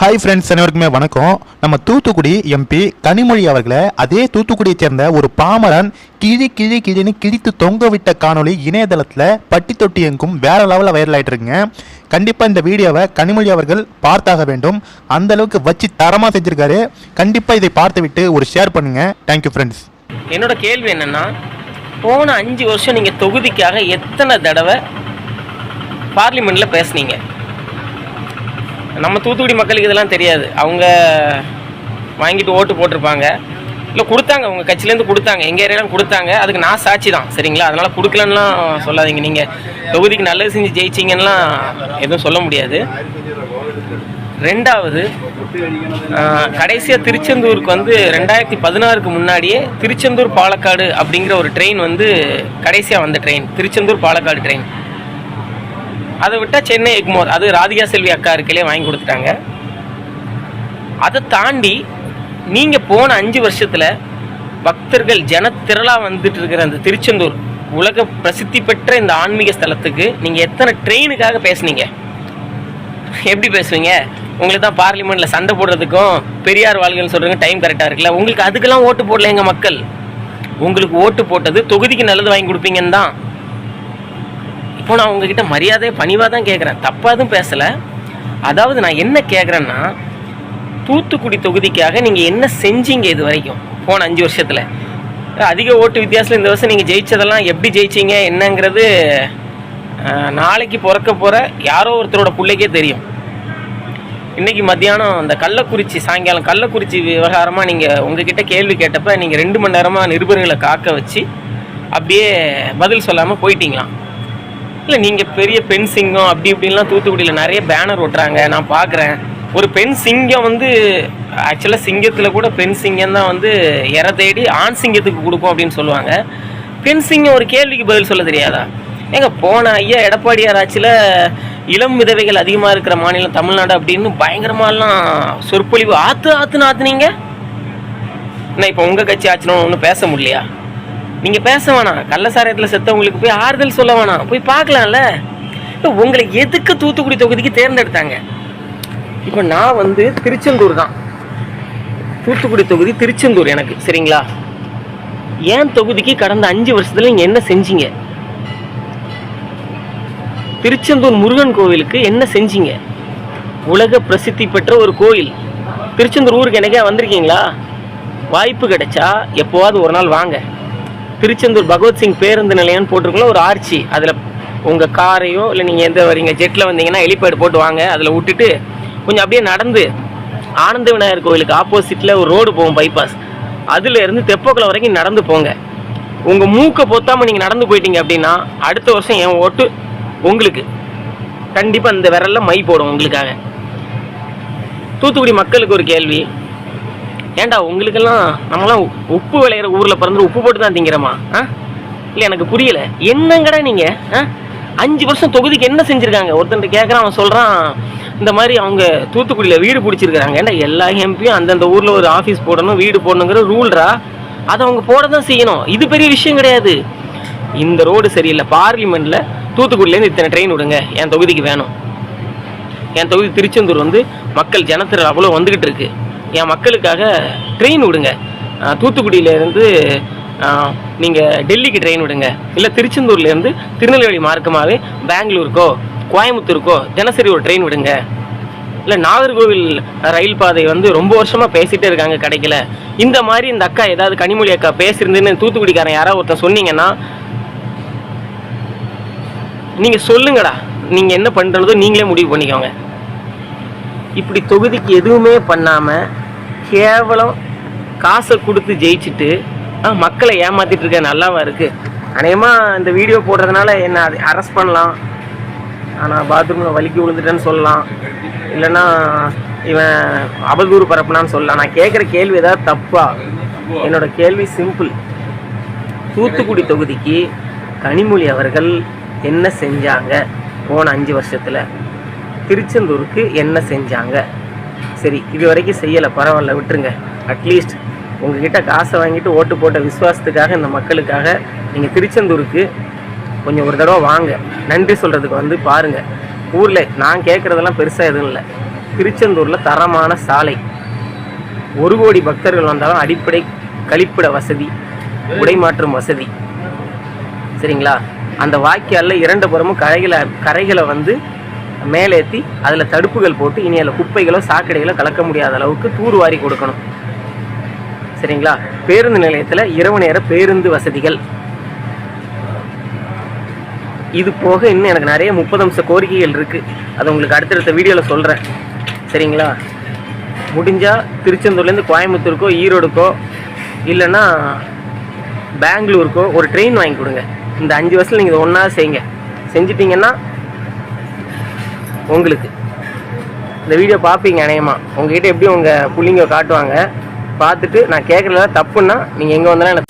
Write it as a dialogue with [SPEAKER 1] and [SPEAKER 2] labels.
[SPEAKER 1] Hi friends அனைவருக்குமே வணக்கம். நம்ம தூத்துக்குடி எம்பி கனிமொழி அவர்களை அதே தூத்துக்குடியை சேர்ந்த ஒரு பாமரன் கிழி கிழி கிழின்னு கிழித்து தொங்க விட்ட காணொளி இணையதளத்தில் பட்டி தொட்டி எங்கும் வேற லெவலில் வைரல் ஆயிட்டு இருக்குங்க கண்டிப்பாக இந்த வீடியோவை கனிமொழி அவர்கள் பார்த்தாக வேண்டும். அந்த அளவுக்கு வச்சு தரமாக செஞ்சுருக்காரு. கண்டிப்பாக இதை பார்த்து விட்டு ஒரு ஷேர் பண்ணுங்க. தேங்க்யூ ஃப்ரெண்ட்ஸ்
[SPEAKER 2] என்னோட கேள்வி என்னன்னா போன அஞ்சு வருஷம் நீங்கள் தொகுதிக்காக எத்தனை தடவை பார்லிமெண்ட்டில் பேசுனீங்க? நம்ம தூத்துக்குடி மக்களுக்கு இதெல்லாம் தெரியாது. அவங்க வாங்கிட்டு ஓட்டு போட்டிருப்பாங்க. இல்லை கொடுத்தாங்க. உங்கள் கட்சியிலேருந்து கொடுத்தாங்க. எங்கள் ஏரியாலாம் கொடுத்தாங்க. அதுக்கு நான் சாட்சி தான். சரிங்களா? அதனால் கொடுக்கலன்னுலாம் சொல்லாதீங்க. நீங்கள் தொகுதிக்கு நல்லது செஞ்சு ஜெயிச்சிங்கன்னுலாம் எதுவும் சொல்ல முடியாது. ரெண்டாவது கடைசியாக திருச்செந்தூருக்கு வந்து ரெண்டாயிரத்தி பதினாறுக்கு முன்னாடியே திருச்செந்தூர் பாலக்காடு அப்படிங்கிற ஒரு ட்ரெயின் வந்து கடைசியாக வந்த ட்ரெயின் திருச்செந்தூர் பாலக்காடு ட்ரெயின் அதை விட்டால் சென்னை எக்மோர் அது ராதிகா செல்வி அக்கா இருக்கையிலே வாங்கி கொடுத்துட்டாங்க. அதை தாண்டி நீங்கள் போன அஞ்சு வருஷத்தில் பக்தர்கள் ஜனத்திரளாக வந்துட்டு இருக்கிற அந்த திருச்செந்தூர் உலக பிரசித்தி பெற்ற இந்த ஆன்மீக ஸ்தலத்துக்கு நீங்கள் எத்தனை ட்ரெயினுக்காக பேசுனீங்க? எப்படி பேசுவீங்க? உங்களுக்கு தான் பார்லிமெண்ட்டில் சண்டை போடுறதுக்கும் பெரியார் வாழ்கள்னு சொல்கிறதுக்கு டைம் கரெக்டாக இருக்குல்ல. உங்களுக்கு அதுக்கெல்லாம் ஓட்டு போடல எங்கள் மக்கள். உங்களுக்கு ஓட்டு போட்டது தொகுதிக்கு நல்லது வாங்கி கொடுப்பீங்கன்னு தான். இப்போ நான் உங்ககிட்ட மரியாதையை பணிவாக தான் கேட்குறேன் தப்பாக எதுவும் பேசலை. அதாவது நான் என்ன கேட்குறேன்னா தூத்துக்குடி தொகுதிக்காக நீங்கள் என்ன செஞ்சீங்க இது வரைக்கும்? போன அஞ்சு வருஷத்தில். அதிக ஓட்டு வித்தியாசத்தில் இந்த வருஷம் நீங்கள் ஜெயித்ததெல்லாம் எப்படி ஜெயிச்சிங்க என்னங்கிறது நாளைக்கு பிறக்க போகிற யாரோ ஒருத்தரோட பிள்ளைக்கே தெரியும். இன்றைக்கி மத்தியானம் அந்த கள்ளக்குறிச்சி சாயங்காலம் கள்ளக்குறிச்சி விவகாரமாக நீங்கள் உங்ககிட்ட கேள்வி கேட்டப்போ நீங்கள் ரெண்டு மணி நேரமாக நிருபர்களை காக்க வச்சு அப்படியே பதில் சொல்லாமல் போயிட்டீங்களாம். இல்லை நீங்கள் பெரிய பெண் சிங்கம் அப்படி இப்படின்லாம் தூத்துக்குடியில் நிறைய பேனர் ஓட்டுறாங்க நான் பார்க்குறேன். ஒரு பெண் சிங்கம் வந்து ஆக்சுவலாக சிங்கத்தில் கூட பெண் சிங்கம் தான் வந்து இற தேடி ஆண் சிங்கத்துக்கு கொடுக்கும் அப்படின்னு சொல்லுவாங்க. பெண் சிங்கம் ஒரு கேள்விக்கு பதில் சொல்ல தெரியாதா? ஏங்க போன ஐயா எடப்பாடியார் ஆட்சியில் இளம் விதவைகள் அதிகமாக இருக்கிற மாநிலம் தமிழ்நாடு அப்படின்னு பயங்கரமாலாம் சொற்பொழிவு ஆற்று ஆற்றுன்னு ஆற்றுனீங்க என்ன இப்போ உங்கள் கட்சி ஆச்சுன்னு ஒன்றும் பேச முடியலையா? நீங்கள் பேச வேணாம். கள்ளசாரத்தில் செத்தவங்களுக்கு போய் ஆறுதல் சொல்ல வேணாம். போய் பார்க்கலாம்ல? உங்களை எதுக்கு தூத்துக்குடி தொகுதிக்கு தேர்ந்தெடுத்தாங்க? இப்போ நான் வந்து திருச்செந்தூர் தான். தூத்துக்குடி தொகுதி திருச்செந்தூர் எனக்கு சரிங்களா? ஏன் தொகுதிக்கு கடந்த அஞ்சு வருஷத்தில் நீங்கள் என்ன செஞ்சீங்க? திருச்செந்தூர் முருகன் கோவிலுக்கு என்ன செஞ்சீங்க? உலக பிரசித்தி பெற்ற ஒரு கோயில். திருச்செந்தூர் ஊருக்கு எனக்கே வந்திருக்கீங்களா? வாய்ப்பு கிடைச்சா எப்போவாவது ஒரு நாள் வாங்க. திருச்செந்தூர் பகவத்சிங் பேருந்து நிலையம்னு போட்டிருக்கோம் ஒரு ஆர்ச்சி. அதில் உங்கள் காரையோ இல்லை நீங்கள் எந்த வரீங்க ஜெட்டில் வந்தீங்கன்னா ஹெலிபேட் போட்டு வாங்க. அதில் விட்டுட்டு கொஞ்சம் அப்படியே நடந்து ஆனந்த விநாயகர் கோவிலுக்கு ஆப்போசிட்டில் ஒரு ரோடு போகும் பைபாஸ். அதுலேருந்து தெப்பக்குளம் வரைக்கும் நடந்து போங்க. உங்கள் மூக்கை பொத்தாமல் நீங்கள் நடந்து போயிட்டீங்க அப்படின்னா அடுத்த வருஷம் என் ஓட்டு உங்களுக்கு. கண்டிப்பாக இந்த விரலில் மை போடும் உங்களுக்காக. தூத்துக்குடி மக்களுக்கு ஒரு கேள்வி. ஏன்டா உங்களுக்கெல்லாம் நம்மளாம் உப்பு விளையிற ஊரில் பிறந்து உப்பு போட்டு தான் திங்கிறோமா? ஆ? இல்லை எனக்கு புரியல. என்னங்கடா நீங்கள் ஆ? அஞ்சு வருஷம் தொகுதிக்கு என்ன செஞ்சுருக்காங்க? ஒருத்தன் கேட்குறான் அவன் சொல்கிறான் இந்த மாதிரி அவங்க தூத்துக்குடியில் வீடு பிடிச்சிருக்கிறாங்க. ஏன்டா எல்லா எம்பியும் அந்தந்த ஊரில் ஒரு ஆஃபீஸ் போடணும் வீடு போடணுங்கிற ரூல்ரா அதை அவங்க போட தான் செய்யணும். இது பெரிய விஷயம் கிடையாது. இந்த ரோடு சரியில்லை. பார்லிமெண்ட்டில் தூத்துக்குடியிலேருந்து இத்தனை ட்ரெயின் விடுங்க. என் தொகுதிக்கு வேணும். என் தொகுதி திருச்செந்தூர் வந்து மக்கள் ஜனத்திரள் அவ்வளோ வந்துக்கிட்டு இருக்குது என் மக்களுக்காக ட்ரெயின் விடுங்க. தூத்துக்குடியிலேருந்து நீங்கள் டெல்லிக்கு ட்ரெயின் விடுங்க. இல்லை திருச்செந்தூர்லேருந்து திருநெல்வேலி மார்க்கமாகவே பெங்களூருக்கோ கோயம்புத்தூருக்கோ தினசரி ஒரு ட்ரெயின் விடுங்க. இல்லை நாகர்கோவில் ரயில் பாதை வந்து ரொம்ப வருஷமாக பேசிகிட்டே இருக்காங்க கிடைக்கல. இந்த மாதிரி இந்த அக்கா ஏதாவது கனிமொழி அக்கா பேசியிருந்துன்னு தூத்துக்குடிக்காரன் யாராவது ஒருத்தன் சொன்னீங்கன்னா நீங்கள் சொல்லுங்கடா. நீங்கள் என்ன பண்ணுறதோ நீங்களே முடிவு பண்ணிக்கோங்க. இப்படி தொகுதிக்கு எதுவுமே பண்ணாமல் கேவலம் காசை கொடுத்து ஜெயிச்சுட்டு மக்களை ஏமாத்திட்டு இருக்க நல்லாவா இருக்கு? அநேகமாக இந்த வீடியோ போடுறதுனால என்ன அரெஸ்ட் பண்ணலாம். ஆனால் பாத்ரூமில் வலிக்கு விழுந்துட்டேன்னு சொல்லலாம். இல்லைன்னா இவன் அவதூறு பரப்புனான்னு சொல்லலாம். நான் கேட்குற கேள்வி ஏதாவது தப்பா? என்னோட கேள்வி சிம்பிள் தூத்துக்குடி தொகுதிக்கு கனிமொழி அவர்கள் என்ன செஞ்சாங்க போன அஞ்சு வருஷத்தில்? திருச்செந்தூருக்கு என்ன செஞ்சாங்க? சரி இது வரைக்கும் செய்யலை. பரவாயில்ல விட்டுருங்க. அட்லீஸ்ட் உங்ககிட்ட காசை வாங்கிட்டு ஓட்டு போட்ட விசுவாசத்துக்காக இந்த மக்களுக்காக நீங்கள் திருச்செந்தூருக்கு கொஞ்சம் ஒரு தடவை வாங்க. நன்றி சொல்கிறதுக்கு வந்து பாருங்கள் ஊரில் நான் கேட்குறதெல்லாம் பெருசாக எதுவும் இல்லை. திருச்செந்தூரில் தரமான சாலை. ஒரு கோடி பக்தர்கள் வந்தாலும் அடிப்படை கழிப்பிட வசதி உடைமாற்றும் வசதி. சரிங்களா? அந்த வாய்க்காலில் இரண்டு புறமும் கரைகளை கரைகளை வந்து மேலேற்றி அதில் தடுப்புகள் போட்டு இனி அதில் குப்பைகளோ சாக்கடைகளோ கலக்க முடியாத அளவுக்கு தூர்வாரி கொடுக்கணும். சரிங்களா? பேருந்து நிலையத்தில் இரவு நேர பேருந்து வசதிகள். இது போக இன்னும் எனக்கு நிறைய முப்பது அம்ச கோரிக்கைகள் இருக்குது அது உங்களுக்கு அடுத்தடுத்த வீடியோவில் சொல்கிறேன் சரிங்களா? முடிஞ்சால் திருச்செந்தூர்லேருந்து கோயம்புத்தூருக்கோ ஈரோடுக்கோ இல்லைன்னா பெங்களூருக்கோ ஒரு ட்ரெயின் வாங்கி கொடுங்க. இந்த அஞ்சு வருஷத்தில் நீங்கள் ஒன்றா செய்யுங்க செஞ்சிட்டிங்கன்னா உங்களுக்கு. இந்த வீடியோ பார்ப்பீங்க அநேகமாக உங்ககிட்ட எப்படி உங்கள் பிள்ளைங்க காட்டுவாங்க பார்த்துட்டு நான் கேட்குறதுல தப்புன்னா நீங்கள் எங்கே வந்தாலும் எனக்கு